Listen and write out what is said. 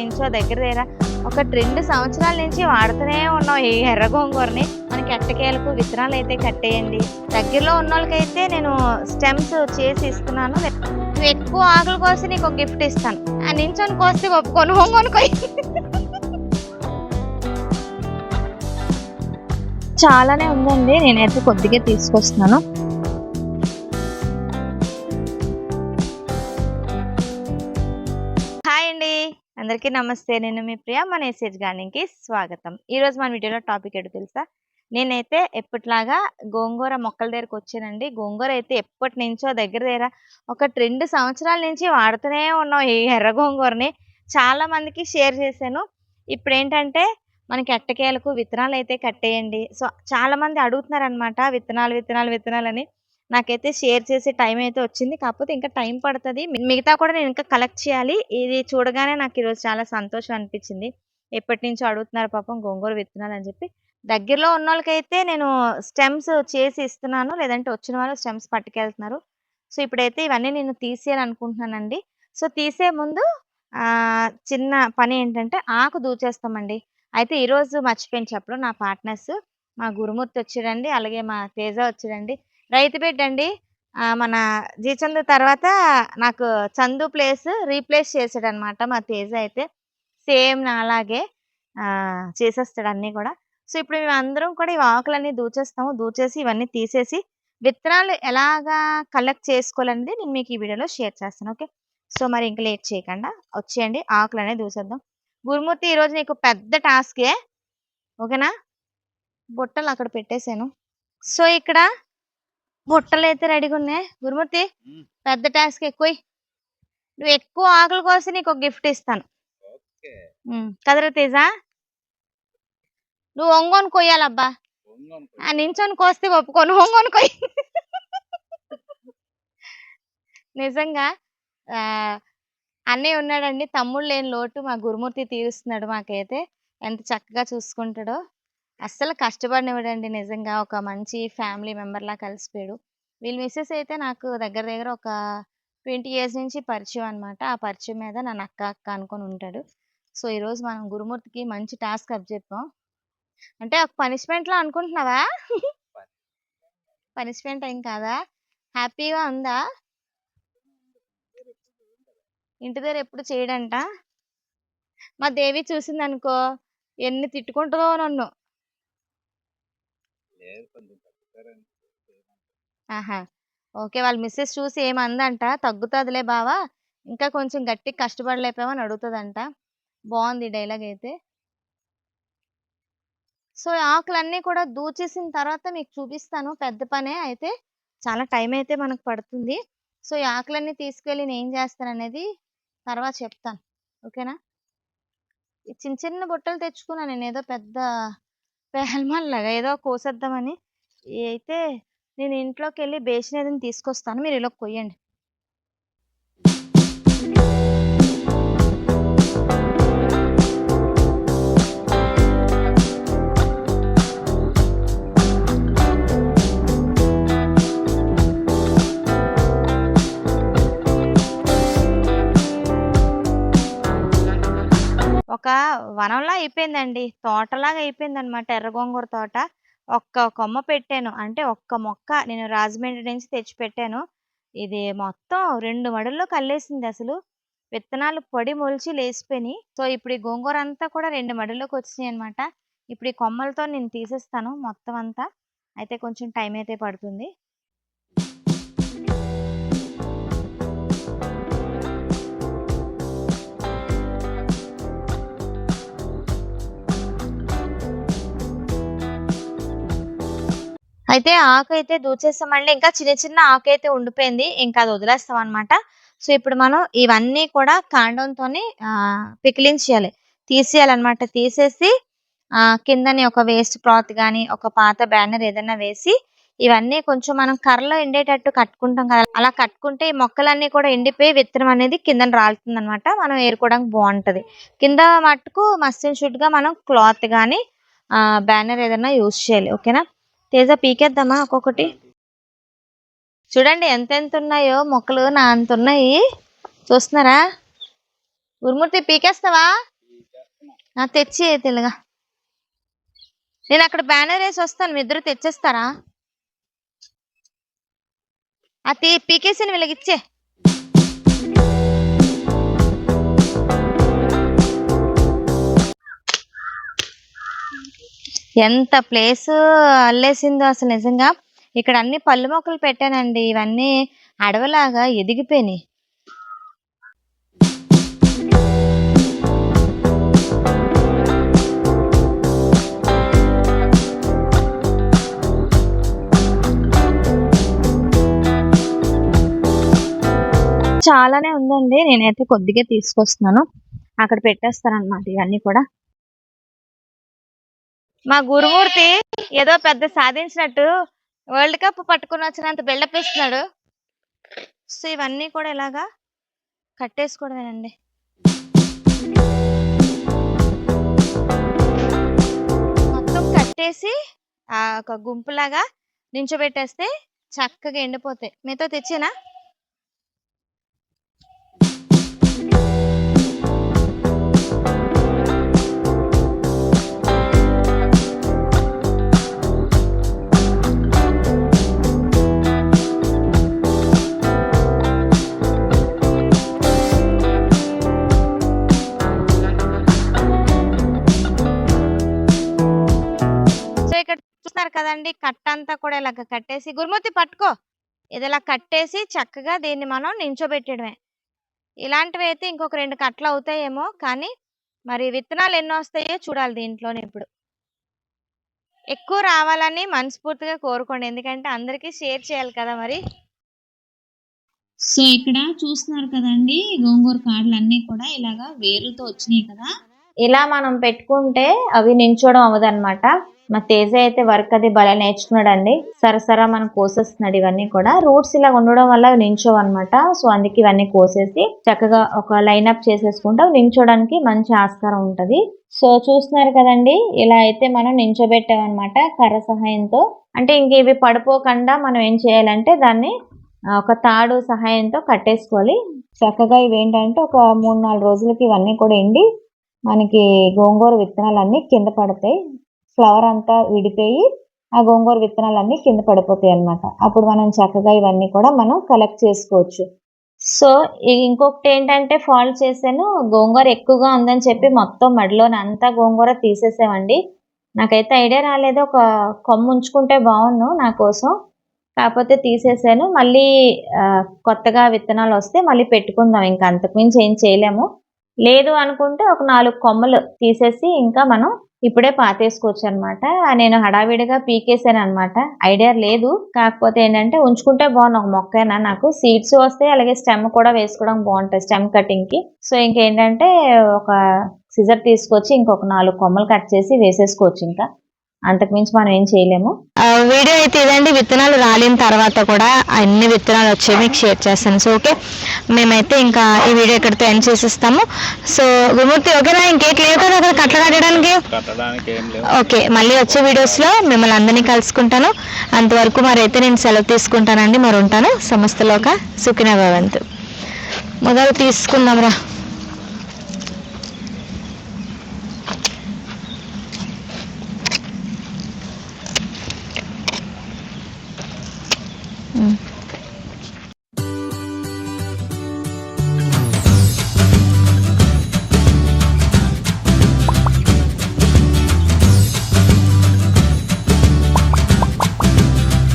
నుంచో దగ్గర దగ్గర ఒక రెండు సంవత్సరాల నుంచి వాడుతూనే ఉన్నాం ఈ ఎర్ర గోంగూరని. మనకి ఎట్టకేలకు విత్తనాలు అయితే కట్టేయండి. దగ్గరలో ఉన్న వాళ్ళకైతే నేను స్టెమ్స్ చేసి ఇస్తున్నాను. నువ్వు ఎక్కువ ఆకులు కోసి నీకు ఒక గిఫ్ట్ ఇస్తాను. ఆ నించొని కోస్తే ఒప్పుకొని. కొనుక్కొని చాలానే ఉందండి. నేనైతే కొద్దిగా తీసుకొస్తున్నాను. అందరికీ నమస్తే నేను మీ ప్రియ మన ఎస్ఎస్ గార్డెన్కి స్వాగతం. ఈరోజు మన వీడియోలో టాపిక్ ఏంటో తెలుసా? నేనైతే ఎప్పటిలాగా గోంగూర మొక్కల దగ్గరకు వచ్చానండి. గోంగూర అయితే ఎప్పటి నుంచో దగ్గర దగ్గర ఒక రెండు సంవత్సరాల నుంచి వాడుతూనే ఉన్నాం ఈ ఎర్ర గోంగూరని. చాలా మందికి షేర్ చేశాను. ఇప్పుడు ఏంటంటే మనకి ఎట్టకేలకు విత్తనాలు అయితే కట్టేయండి. సో చాలామంది అడుగుతున్నారనమాట విత్తనాలు విత్తనాలు విత్తనాలని నాకైతే షేర్ చేసే టైం అయితే వచ్చింది. కాకపోతే ఇంకా టైం పడుతుంది. మిగతా కూడా నేను ఇంకా కలెక్ట్ చేయాలి. ఇది చూడగానే నాకు ఈరోజు చాలా సంతోషం అనిపించింది. ఎప్పటి నుంచో అడుగుతున్నారు పాపం గోంగూర విత్తనాలు అని చెప్పి. దగ్గరలో ఉన్న వాళ్ళకైతే నేను స్టెమ్స్ చేసి ఇస్తున్నాను. లేదంటే వచ్చిన వాళ్ళు స్టెమ్స్ పట్టుకెళ్తున్నారు. సో ఇప్పుడైతే ఇవన్నీ నేను తీసేయాలనుకుంటున్నానండి సో తీసే ముందు చిన్న పని ఏంటంటే ఆకు దూచేస్తామండి. అయితే ఈరోజు మర్చిపోయింది చెప్పడం. నా పార్ట్నర్స్ మా గురుమూర్తి వచ్చాడండి. అలాగే మా తేజ వచ్చాడండి. రైతు బిడ్డ అండి మన జీచందు తర్వాత నాకు చందు ప్లేస్ రీప్లేస్ చేసాడు అనమాట మా తేజ అయితే. సేమ్ నాలాగే చేసేస్తాడు అన్నీ కూడా. సో ఇప్పుడు మేము అందరం కూడా ఈ ఆకులన్నీ దూచేస్తాము దూచేసి ఇవన్నీ తీసేసి విత్తనాలు ఎలాగా కలెక్ట్ చేసుకోవాలనేది నేను మీకు ఈ వీడియోలో షేర్ చేస్తాను ఓకే? సో మరి ఇంకా లేట్ చేయకుండా వచ్చేయండి ఆకులు అనేది దూసేద్దాం. గురుమూర్తి ఈరోజు నీకు పెద్ద టాస్కే ఓకేనా? బుట్టలు అక్కడ పెట్టేశాను. సో ఇక్కడ బుట్టలు అయితే రెడీగా ఉన్నాయి. గురుమూర్తి. పెద్ద టాస్క్ ఎక్కువ. నువ్వు ఎక్కువ ఆకులు కోసి నీకు ఒక గిఫ్ట్ ఇస్తాను. కదరా తేజ? నువ్వు ఒంగోని కొయ్యాలబ్బా. ఆ నించొని కోస్తే ఒప్పుకోను. ఒంగోని కొయ్యి. నిజంగా అన్నయ్య ఉన్నాడండి. తమ్ముడు లేని లోటు మా గురుమూర్తి తీరుస్తున్నాడు మాకైతే. ఎంత చక్కగా చూసుకుంటాడో. అస్సలు కష్టపడినవాడండి నిజంగా. ఒక మంచి ఫ్యామిలీ మెంబర్లా కలిసిపోయాడు. వీళ్ళ మిస్సెస్ అయితే నాకు దగ్గర దగ్గర ఒక ట్వంటీ ఇయర్స్ నుంచి పరిచయం అనమాట ఆ పరిచయం మీద నన్ను అక్క అక్క అనుకొని ఉంటాడు. సో ఈరోజు మనం గురుమూర్తికి మంచి టాస్క్ అప్జెప్పాం అంటే ఒక పనిష్మెంట్‌లా అనుకుంటున్నావా? పనిష్మెంట్ ఏం కాదా? హ్యాపీగా ఉందా? ఇంటి దగ్గర ఎప్పుడు చేయడంట? మా దేవి చూసింది అనుకో ఎన్ని తిట్టుకుంటుందో నన్ను. ఆహా! ఓకే వాళ్ళ మిస్సెస్ చూసి ఏమందంట తగ్గుతుందిలే బావా ఇంకా కొంచెం గట్టి కష్టపడలేపామని అడుగుతుందంట. బాగుంది డైలాగ్ అయితే. సో ఈ ఆకులన్నీ కూడా దూచేసిన తర్వాత మీకు చూపిస్తాను పెద్ద పనే అయితే చాలా టైం అయితే మనకు పడుతుంది. సో ఈ ఆకులన్నీ తీసుకెళ్ళి నేను ఏం చేస్తాను అనేది తర్వాత చెప్తాను. ఓకేనా? ఈ చిన్న చిన్న బుట్టలు తెచ్చుకున్నాను నేను ఏదో పెద్ద పెహల్మాన్ లాగా ఏదో కోసేద్దామని. అయితే నేను ఇంట్లోకి వెళ్ళి బేసిన్ ఏదైనా తీసుకొస్తాను. మీరు ఇలా కొయ్యండి. ఒక వనంలా అయిపోయిందండి. తోటలాగా అయిపోయింది అనమాట ఎర్ర గోంగూర తోట. ఒక్క కొమ్మ పెట్టాను. అంటే ఒక్క మొక్క నేను రాజమండ్రి నుంచి తెచ్చి పెట్టాను ఇది మొత్తం రెండు మడుల్లో కల్లేసింది అసలు. విత్తనాలు పొడి మొలిచి లేచిపోయినాయి సో ఇప్పుడు ఈ గోంగూర అంతా కూడా రెండు మడుల్లోకి వచ్చినాయి అనమాట. ఇప్పుడు ఈ కొమ్మలతో నేను తీసేస్తాను మొత్తం అంతా. అయితే కొంచెం టైం అయితే పడుతుంది. అయితే ఆకు అయితే దూచేస్తామండి. ఇంకా చిన్న చిన్న ఆకు అయితే ఉండిపోయింది. ఇంకా అది వదిలేస్తాం అనమాట సో ఇప్పుడు మనం ఇవన్నీ కూడా కాండంతో పికిలింగ్ చేయాలి తీసేయాలన్నమాట. తీసేసి ఆ కిందని ఒక వేస్ట్ క్లాత్ కానీ ఒక పాత బ్యానర్ ఏదైనా వేసి ఇవన్నీ కొంచెం మనం కర్రలో ఎండేటట్టు కట్టుకుంటాం కదా. అలా కట్టుకుంటే ఈ మొక్కలన్నీ కూడా ఎండిపోయి విత్తనం అనేది కింద రాలుతుంది అనమాట మనం ఏరుకోవడానికి బాగుంటుంది. కింద మట్టుకు మస్టిన్ షూట్గా మనం క్లాత్ కానీ బ్యానర్ ఏదైనా యూజ్ చేయాలి. ఓకేనా? తేజ పీకేద్దామా ఒక్కొక్కటి? చూడండి ఎంత ఎంత ఉన్నాయో మొక్కలు నా అంత ఉన్నాయి చూస్తున్నారా? గురుమూర్తి పీకేస్తావా? ఆ, తెచ్చి తెలుగా. నేను అక్కడ బ్యానర్ వేసి వస్తాను మీ ఇద్దరు తెచ్చేస్తారా? ఆ తీ పీకేసి వీళ్ళకి ఇచ్చే. ఎంత ప్లేస్ అల్లేసిందో అసలు నిజంగా. ఇక్కడ అన్ని పళ్ళు మొక్కలు పెట్టానండి. ఇవన్నీ అడవిలాగా ఎదిగిపోయినాయి. చాలానే ఉందండి. నేనైతే కొద్దిగా తీసుకొస్తున్నాను. అక్కడ పెట్టేస్తారనమాట ఇవన్నీ కూడా. మా గురుమూర్తి ఏదో పెద్ద సాధించినట్టు వరల్డ్ కప్ పట్టుకుని వచ్చినంత బిల్డప్ ఇస్తున్నాడు సో ఇవన్నీ కూడా ఇలాగా కట్టేసుకోవడమేనండి మొత్తం కట్టేసి ఆ ఒక గుంపులాగా నించోబెట్టేస్తే చక్కగా ఎండిపోతాయి. మీతో తెచ్చేనా? చూస్తున్నారు కదండి. కట్ట అంతా కూడా ఇలాగ కట్టేసి గురుమూర్తి పట్టుకో. ఇది ఇలా కట్టేసి చక్కగా దీన్ని మనం నించోబెట్టడమే ఇలాంటివి అయితే ఇంకొక రెండు కట్టలు అవుతాయేమో కానీ మరి విత్తనాలు ఎన్ని వస్తాయో చూడాలి దీంట్లోనే ఇప్పుడు. ఎక్కువ రావాలని మనస్ఫూర్తిగా కోరుకోండి. ఎందుకంటే అందరికీ షేర్ చేయాలి కదా మరి. సో ఇక్కడ చూస్తున్నారు కదండి గోంగూర కాడలు అన్ని కూడా ఇలాగా వేర్లతో వచ్చినాయి కదా. ఇలా మనం పెట్టుకుంటే అవి నించోవడం అవ్వదన్నమాట. మా తేజ అయితే వర్క్ అది భలే నేర్చుకున్నాడండి. సరసరా మనం కోసేస్తున్నాడు ఇవన్నీ కూడా రూట్స్ ఇలా ఉండడం వల్ల అవి నించోవు అనమాట సో అందుకే ఇవన్నీ కోసేసి చక్కగా ఒక లైన్అప్ చేసేసుకుంటే నించోడానికి మంచి ఆస్కారం ఉంటుంది. సో చూస్తున్నారు కదండి ఇలా అయితే మనం నించోబెట్టామన్నమాట కర్ర సహాయంతో. అంటే ఇంక ఇవి పడిపోకుండా మనం ఏం చేయాలంటే దాన్ని ఒక తాడు సహాయంతో కట్టేసుకోవాలి. చక్కగా ఇవి ఏంటంటే ఒక మూడు నాలుగు రోజులకి ఇవన్నీ కూడా ఎండి మనకి గోంగూర విత్తనాలు అన్నీ కింద పడతాయి. ఫ్లవర్ అంతా విడిపోయి ఆ గోంగూర విత్తనాలు కింద పడిపోతాయి అన్నమాట. అప్పుడు మనం చక్కగా ఇవన్నీ కూడా మనం కలెక్ట్ చేసుకోవచ్చు. సో ఇంకొకటి ఏంటంటే ఫాల్ చేశాను. గోంగూర ఎక్కువగా ఉందని చెప్పి మొత్తం మడిలోని అంతా గోంగూర తీసేసామండి. నాకైతే ఐడియా రాలేదు. ఒక కొమ్ము ఉంచుకుంటే బాగుండు నా కోసం. కాకపోతే తీసేసాను. మళ్ళీ కొత్తగా విత్తనాలు వస్తే మళ్ళీ పెట్టుకుందాం. ఇంకా అంతకుమించి ఏం చేయలేము. లేదు అనుకుంటే ఒక నాలుగు కొమ్మలు తీసేసి ఇంకా మనం ఇప్పుడే పాతేసుకోవచ్చు అనమాట నేను హడావిడిగా పీకేసాను అనమాట ఐడియా లేదు. కాకపోతే ఏంటంటే ఉంచుకుంటే బాగుంది ఒక మొక్కైనా నాకు సీడ్స్ వస్తాయి. అలాగే స్టెమ్ కూడా వేసుకోవడం బాగుంటుంది స్టెమ్ కటింగ్కి సో ఇంకేంటంటే ఒక సిజర్ తీసుకొచ్చి ఇంకొక నాలుగు కొమ్మలు కట్ చేసి వేసేసుకోవచ్చు ఇంకా. అంతకుమించి మనం ఏం చేయలేము. వీడియో అయితే ఇదండి. విత్తనాలు రాలిన తర్వాత కూడా అన్ని విత్తనాలు వచ్చాయి మీకు షేర్ చేస్తాను. సో ఓకే మేమైతే ఇంకా ఈ వీడియో ఇక్కడితో ఎండ్ చేసిస్తాము. సో గురుమూర్తి ఓకేనా ఇంకేట్ లేదు కదా అక్కడ కట్టలు కట్టడానికి? ఓకే మళ్ళీ వచ్చే వీడియోస్లో మిమ్మల్ని అందరినీ కలుసుకుంటాను. అంతవరకు మరి అయితే నేను సెలవు తీసుకుంటానండి. మరి ఉంటాను. సమస్తలోక సుఖిన భవంతు. మొదలు తీసుకుందాం రా.